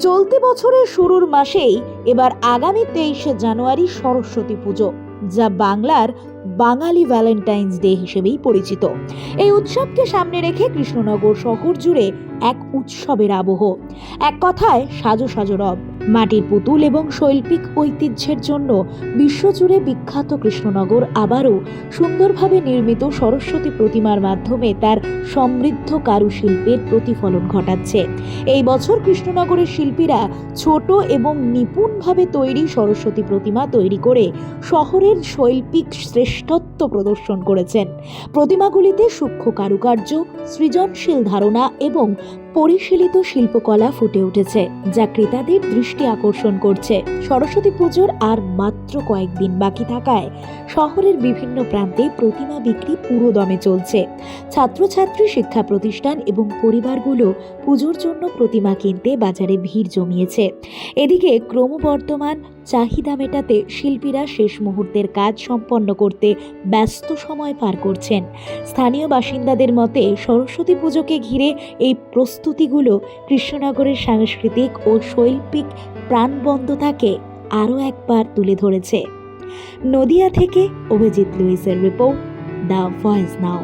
চলতি বছরের শুরুর মাসেই এবার আগামী তেইশে জানুয়ারি সরস্বতী পুজো, যা বাংলার বাঙালি ভ্যালেন্টাইন্স ডে হিসেবেই পরিচিত। এই উৎসবকে সামনে রেখে কৃষ্ণনগর শহর জুড়ে এক উৎসবের আবহ। এক কথায় সাজো সাজো রব। মাটির পুতুল এবং শৈল্পিক ঐতিহ্যের জন্য বিশ্বজুড়ে বিখ্যাত কৃষ্ণনগর আবারও সুন্দরভাবে নির্মিত সরস্বতী প্রতিমার মাধ্যমে তার সমৃদ্ধ কারুশিল্পের প্রতিফলন ঘটাচ্ছে। এই বছর কৃষ্ণনগরের শিল্পীরা ছোট এবং নিপুণভাবে তৈরি সরস্বতী প্রতিমা তৈরি করে শহরের শৈল্পিক শ্রেষ্ঠত্ব প্রদর্শন করেছেন। প্রতিমাগুলিতে সূক্ষ্ম কারুকার্য, সৃজনশীল ধারণা এবং পরিশীলিত শিল্পকলা ফুটে উঠেছে, যা ক্রেতাদের দৃষ্টি আকর্ষণ করছে। সরস্বতী পুজোর আর মাত্র কয়েকদিন বাকি থাকায় শহরের বিভিন্ন প্রান্তে প্রতিমা বিক্রি পুরো দমে চলছে। ছাত্রছাত্রী শিক্ষা প্রতিষ্ঠান এবং পরিবারগুলো পুজোর জন্য প্রতিমা কিনতে বাজারে ভিড় জমিয়েছে। এদিকে ক্রমবর্ধমান চাহিদা মেটাতে শিল্পীরা শেষ মুহূর্তের কাজ সম্পন্ন করতে ব্যস্ত সময় পার করছেন। স্থানীয় বাসিন্দাদের মতে, সরস্বতী পুজোকে ঘিরে এই প্রস্তুতিগুলো কৃষ্ণনগরের সাংস্কৃতিক ও শৈল্পিক প্রাণবন্ধতাকে আরও একবার তুলে ধরেছে। নদিয়া থেকে অভিজিৎ লুইসের রিপোর্ট, দ্য ভয়েস নাও।